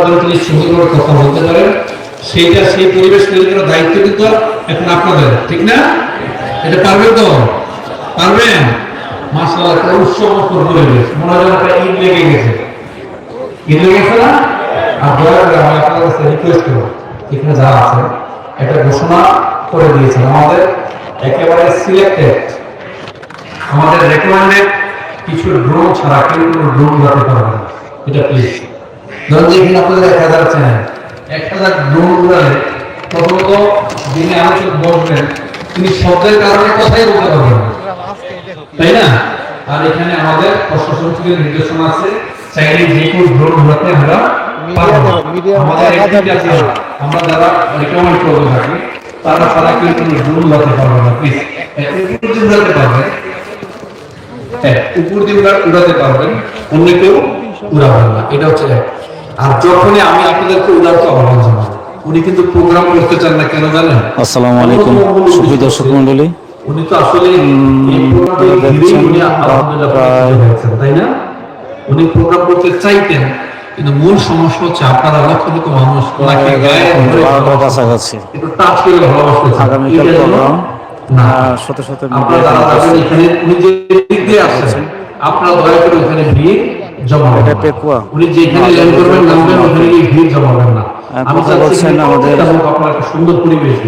জন্য তিনি সুন্দরভাবে কথা বলতে পারেন, সেইটা সেই পরিবেশ তৈরি করার দায়িত্ব কিন্তু এখন আপনাদের, ঠিক না? এটা পারবেন তো? পারবেন? একটা উৎসবমুখর পরিবেশ মনে হয় একটা ঈদ লেগে গেছে। ঈদ লেগে গেছে না? আর দয়া করে আমি আপনাদের কাছে রিকোয়েস্ট করব আছে একটা ঘোষণা করে দিয়েছেন আমাদের। একেবারে সিলেক্টেড আমাদের রেকমেন্ডেড কিছু ড্রোন ছাড়া কেউ কোনো ড্রোন উড়াতে পারবে না। এটা প্লিজ ধরুন এখানে আপনাদের এক হাজার চ্যানেল এক হাজার ড্রোন উড়ালে প্রথমত যিনি আলোচক বসবেন তিনি শব্দের কারণে কথাই বলতে পারবেন তাই না? আর এখানে আমাদের থেকে নির্দেশনা আছে চাইলে যে কোনো ড্রোন উড়াতে আমরা আমরা যারা রেকমেন্ড করব থাকি তারা ছাড়া কেউ কোনো ড্রোন উড়াতে পারবে না প্লিজ উড়াতে পারবেন হ্যাঁ উপর দিয়ে উড়া- উড়াতে পারবেন অন্য কেউ উড়াবেন না। এটা হচ্ছে এক। আর যখনই আমি আপনাদেরকে উড়াতে আহ্বান জানাব উনি কিন্তু প্রোগ্রাম করতে চান না কেন জানেন? আসসালামু আলাইকুম সুপ্রিয় দর্শক মন্ডলী উনি তো আসলে উনি আলহামদুলিল্লাহ তাই না? উনি প্রোগ্রাম করতে চাইতেন কিন্তু মূল সমস্যা হচ্ছে আপনারা লক্ষ লক্ষ মানুষ গায়ে ধরে বারোটার কাছাকাছি। একটু টাচ করে ভালোবাসতেছেন আগামীকাল প্রোগ্রাম শত শত মিডিয়া যারা যাবেন এখানে উনি যে দিক দিয়ে আসছেন আপনারা দয়া করে ওখানে ভিড় জমাবেন এটা পেকুয়া। উনি যেখানে ল্যান্ড করবেন নামবেন ওখানে গিয়ে ভিড় জমাবেন না। আমি বলছেন আমাদের- আপনার একটা সুন্দর পরিবেশ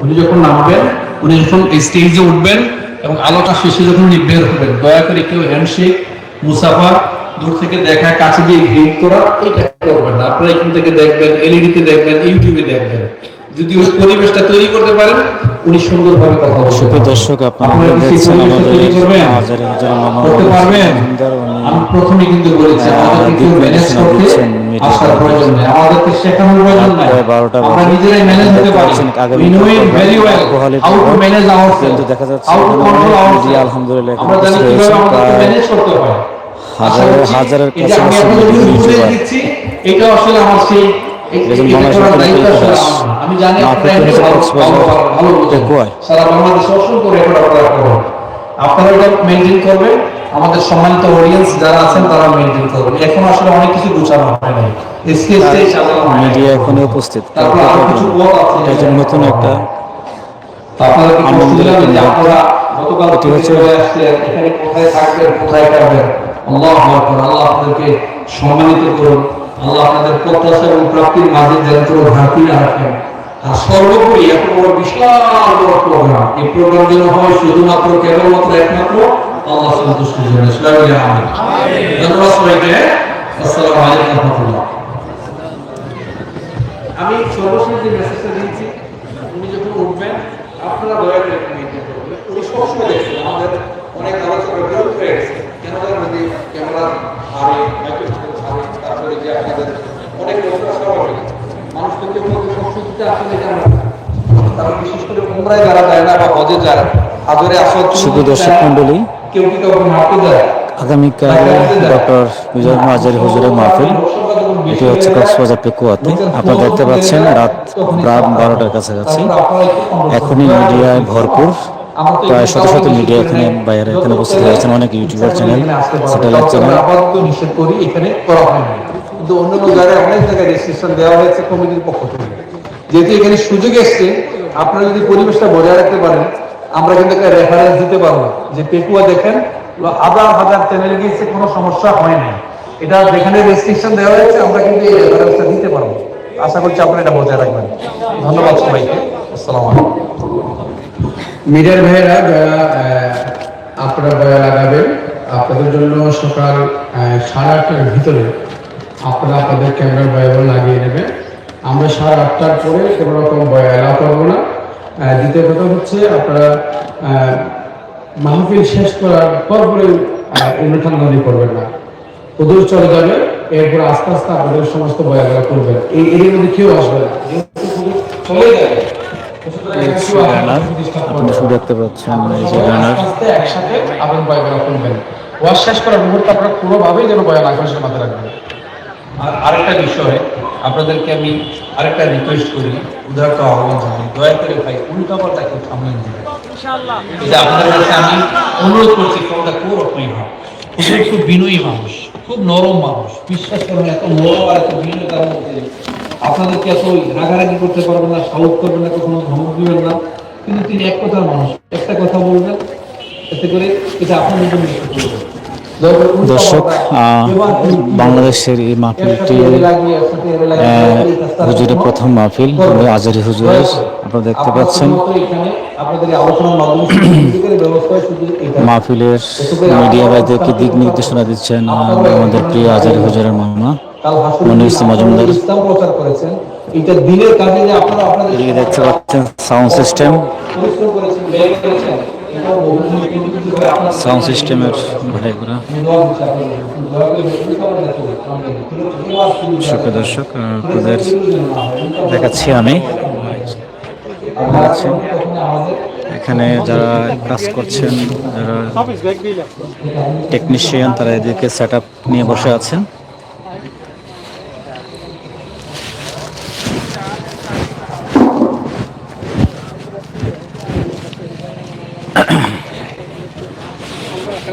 উনি যখন নামবেন উনি যখন স্টেজে উঠবেন এবং আলোটা শেষে যখন উনি বের হবেন দয়া করে কেউ হ্যান্ডশেক মুসাফা দূর থেকে দেখা কাছে দিয়ে ভিড় করা এটা করবেন না। আপনারা এখান থেকে দেখবেন এলইডিতে দেখবেন ইউটিউবে দেখবেন। যদি ওই পরিবেশটা তৈরি করতে পারেন উনি সুন্দরভাবে কথা বলতে দর্শক আপনারা আপনারা কি সেই দেখছেন আমাদের হাজারে হাজারে মামা করতে পারবেন? আমি প্রথমে কিন্তু বলেছি আমাদের ম্যানেজ করতে আসার প্রয়োজন নেই। আমাদেরকে শেখানোর প্রয়োজন নাই। আমরা নিজেরাই ম্যানেজ হতে পারি। কিন্তু দেখা যাচ্ছে আলহামদুলিল্লাহ আমরা জানি কীভাবে আমাদেরকে ম্যানেজ করতে হয়। হাজারের- হাজারের আমি আপনাদের। দিচ্ছি এটা আসলে আমার সেই মাহফিল করেছে কক্সবাজার। টেকুয়ায়। সারা বাংলাদেশে অসংখ্য রেকর্ড আপনারা করবেন। আপনারা এটা মেনটেন করবেন। আমাদের সম্মানিত অডিয়েন্স যারা আছেন তারা মেনটেন করবেন। এখন আসলে অনেক কিছু গুছানো হয় নাই। মিডিয়া এখনই উপস্থিত। এটা নতুন একটা আনন্দের গতকাল এটি হচ্ছে- এখানে কোথায় থাকবেন কোথায় খাবেন আল্লাহ আকবার। আল্লাহ আপনাদেরকে সম্মানিত করুন। আল্লাহ আপনাদের প্রত্যাশা এবং প্রাপ্তির মাঝে যেন কোনো ঘাটতি না রাখেন। আর সর্বোপরি এত বড় বিশাল বড় প্রোগ্রাম এই প্রোগ্রাম যেন হয় শুধুমাত্র কেবলমাত্র একমাত্র আল্লাহ সন্তুষ্টির জন্য। ধন্যবাদ সবাইকে। আসসালামু আলাইকুম রহমতুল্লাহ। আমি সর্বশেষ যে মেসেজটা দিয়েছি উনি যখন উঠবেন আপনারা দয়া করে একটু মেনটেন করবেন। উনি সবসময় দেখছেন আমাদের অনেক আলোচনা বিরোধ হয়ে গেছে। কেন জানেন যদি ক্যামেরার আরে দর্শক মন্ডলী আগামীকাল ডক্টর বিজয় মাজারি হুজুরের মাহফিল। এটি হচ্ছে কক্সবাজার পেকুয়াতে। আপনারা দেখতে পাচ্ছেন, রাত রাত বারোটার কাছাকাছি। এখনই মিডিয়ায় ভরপুর। প্রায় শত শত মিডিয়া এখানে বাইরে এখানে উপস্থিত হয়েছেন। অনেক ইউটিউবার চ্যানেল, স্যাটেলাইট চ্যানেল। কিন্তু অন্যান্য জায়গায় অনেক জায়গায় রেস্ট্রিকশন দেওয়া হয়েছে কমিটির পক্ষ থেকে। যেহেতু এখানে সুযোগ এসছে, আপনারা যদি পরিবেশটা বজায় রাখতে পারেন, আমরা কিন্তু একটা রেফারেন্স দিতে পারব। যে পেকুয়া দেখেন হাজার হাজার চ্যানেল গিয়েছে, কোনো সমস্যা হয় না এটা যেখানে রেস্ট্রিকশন দেওয়া হয়েছে, আমরা কিন্তু এই রেফারেন্সটা দিতে পারব। আশা করছি আপনারা এটা বজায় রাখবেন। ধন্যবাদ সবাইকে। আসসালামু আলাইকুম। মিডিয়ার ভাইয়েরা, যারা আপনারা বয়া লাগাবেন, আপনাদের জন্য সকাল সাড়ে আটটার ভিতরে আপনারা আপনাদের ক্যামেরার বয়াগুলো লাগিয়ে নেবেন। আমরা সাড়ে আটটার পরে কোনো রকম বয়া এলাও করব না। দ্বিতীয় কথা হচ্ছে আপনারা মাহফিল শেষ করার পর পরে অনুষ্ঠান ধ্বনি করবেন না। ওদের চলে যাবে এরপর আস্তে আস্তে আপনাদের সমস্ত বয়াগুলো করবেন। এই এর মধ্যে কেউ আসবে না। চলে যাবে। আপনারা না। শুধু দেখতে পাচ্ছেন এই যে ব্যানার আস্তে আস্তে একসাথে আপনার বয়াগুলো খুলবেন ওয়াশ শেষ করার মুহূর্তে আপনারা কোনোভাবেই যেন বয়া লাগবে সেটা মাথায় রাখবেন আর আরেকটা বিষয় আপনাদেরকে আমি আরেকটা রিকোয়েস্ট করি উদাহরণ আহ্বান জানাই দয়া করে ভাই উল্টা পাল্টা কেউ সামনে দিবেন এটা আপনাদের কাছে আমি অনুরোধ করছি from the core of my heart খুব বিনয়ী মানুষ খুব নরম মানুষ। বিশ্বাস করেন এত নরম আর এত বিনয়তার মধ্যে। আপনাদেরকে এত রাগারাগি করতে পারবেন না সাউথ করবেন না কখনো ধমক দিবেন না। কিন্তু তিনি এক কথার মানুষ। একটা কথা বলবেন এতে করে এটা আপনাদের জন্য দর্শক বাংলাদেশের এই মাহফিলটি হুজুরের প্রথম মাহফিল আজারি হুজুরের আপনারা দেখতে পাচ্ছেন। মাহফিলের মিডিয়া ভাইদেরকে দিক নির্দেশনা দিচ্ছেন আমাদের প্রিয় আজারি হুজুরের মামা মনির ইসলাম মজুমদার। ইসলাম প্রচার করেছেন। এটা দিনের কাজে আপনারা আপনাদের দেখতে পাচ্ছেন সাউন্ড সিস্টেম সাউন্ড সিস্টেমের ভাইগুলা সুপ্রিয় দর্শক। উল্টা দেখাচ্ছি আমি এখানে যারা কাজ করছেন, যারা টেকনিশিয়ান তারা এদিকে সেট নিয়ে বসে আছেন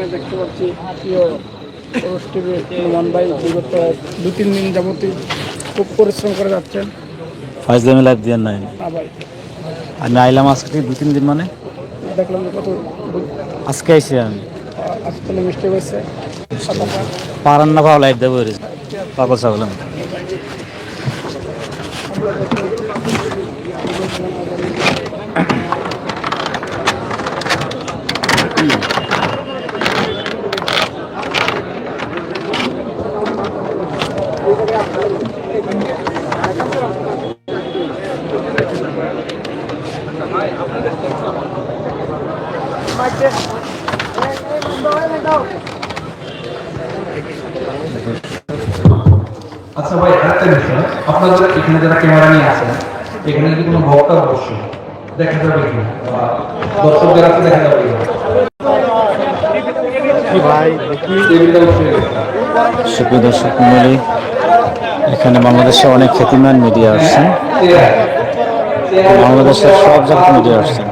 এখানে দেখতে পাচ্ছি প্রিয় পুরুষ টিভি রহমান ভাই বিগত দু তিন দিন যাবতীয় খুব পরিশ্রম করে যাচ্ছেন। ফাইজলামি দিয়ে নাই। ভাই। আমি আইলাম আজকে থেকে দু তিন দিন মানে। দেখলাম কত আজকে আইসি আমি। আজকে মিষ্টি হয়েছে। পারান না পাও লাইভ দেবো পাগল ছাগল আমি। আচ্ছা ভাই আরেকটা বিষয় আপনাদের এখানে যারা ক্যামেরা নিয়ে আছেন, এখানে যদি কোনো ভক্ত বসে, দেখা যাবে কি? দর্শকদের আছে দেখা যাবে এখানে বাংলাদেশে অনেক খ্যাতিমান মিডিয়া আসছেন। বাংলাদেশের সব জায়গায় মিডিয়া আসছেন।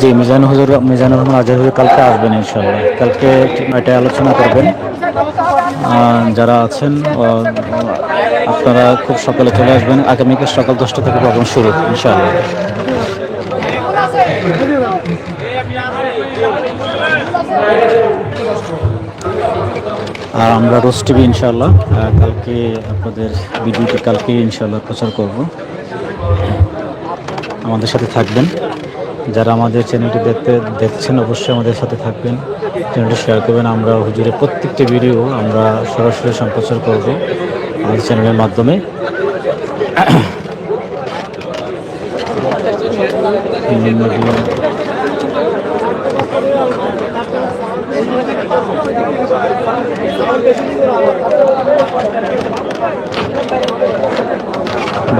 জি মিজান হুজুর, মিজানুর রহমান আজহার হুজুর কালকে আসবেন ইনশাল্লাহ কালকে এটাই আলোচনা করবেন। যারা আছেন আপনারা খুব সকালে চলে আসবেন। আগামীকাল সকাল দশটা থেকে প্রোগ্রাম শুরু ইনশাল্লাহ আর আমরা রোজ টিভি ইনশাল্লাহ কালকে আপনাদের ভিডিওটি কালকে ইনশাল্লাহ প্রচার করব। আমাদের সাথে থাকবেন। যারা আমাদের চ্যানেলটি দেখতে, দেখছেন অবশ্যই আমাদের সাথে থাকবেন। চ্যানেলটি শেয়ার করবেন। আমরা হুজুরের প্রত্যেকটি ভিডিও আমরা সরাসরি সম্প্রচার করব আমাদের চ্যানেলের মাধ্যমে।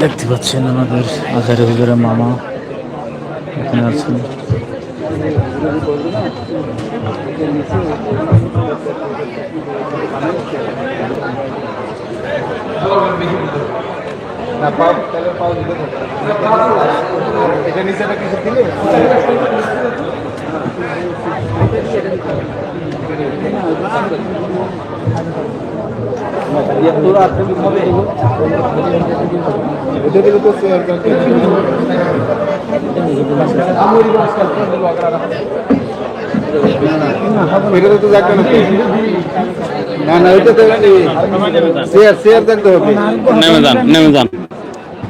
দেখতে পাচ্ছেন আমাদের আজারে হুজুরের মামা। এখানে আছেন। ওইটাতে তো দেখতে হবে না না ওইটাতে শেয়ার শেয়ার দেখতে হবে নেমে যান নেমে যান।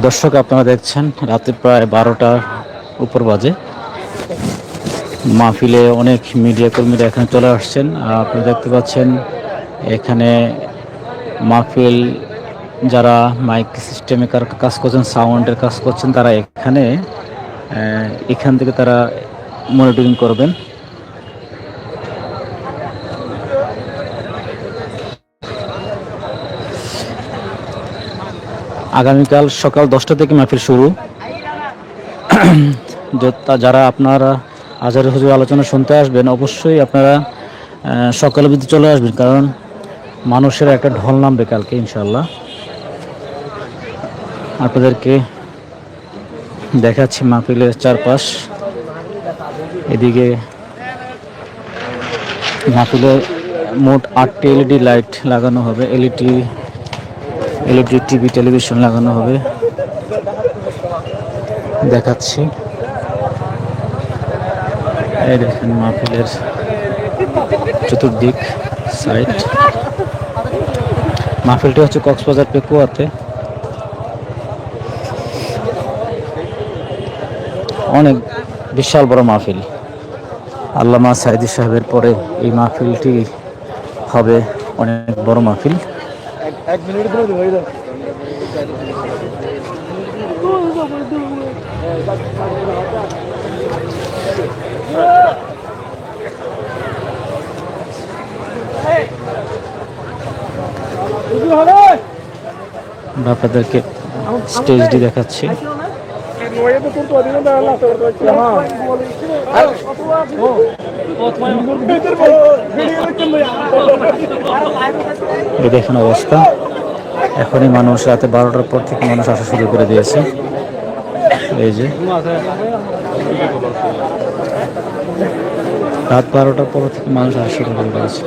দর্শক, আপনারা দেখছেন, রাতে প্রায় বারোটার উপর বাজে। মাহফিলে অনেক মিডিয়া কর্মীরা এখানে চলে আসছেন। আপনারা দেখতে পাচ্ছেন, এখানে মাহফিল যারা মাইক সিস্টেমে কাজ করছেন, সাউন্ডের কাজ করছেন, তারা এখানে এখান থেকে তারা মনিটরিং করবেন। আগামীকাল সকাল দশটা থেকে মাহফিল শুরু। যারা আপনারা আজারি হুজুর আলোচনা শুনতে আসবেন, অবশ্যই আপনারা সকালের ভিতরে চলে আসবেন, কারণ মানুষের একটা ঢল নামবে কালকে ইনশাল্লাহ আপনাদেরকে দেখাচ্ছি মাহফিলের চারপাশ। এদিকে মাহফিলে মোট আটটি এলইডি লাইট লাগানো হবে। এলইডি এলইডি টিভি টেলিভিশন লাগানো হবে। দেখাচ্ছি। এই দেখেন মাহফিলের চতুর্দিক সাইড মাহফিলটি হচ্ছে কক্সবাজার পেকুয়াতে। অনেক বিশাল বড় মাহফিল। আল্লামা সাইদি সাহেবের পরে এই মাহফিলটি হবে অনেক বড় মাহফিল। এক মিনিট হয়ে যাবে আমরা আপনাদেরকে স্টেজটি দেখাচ্ছি। দেখেন অবস্থা। এখনই মানুষ রাতে বারোটার পর থেকে মানুষ আসা শুরু করে দিয়েছে। এই যে। রাত বারোটার পর থেকে মানুষ আসা শুরু করে দিয়েছে।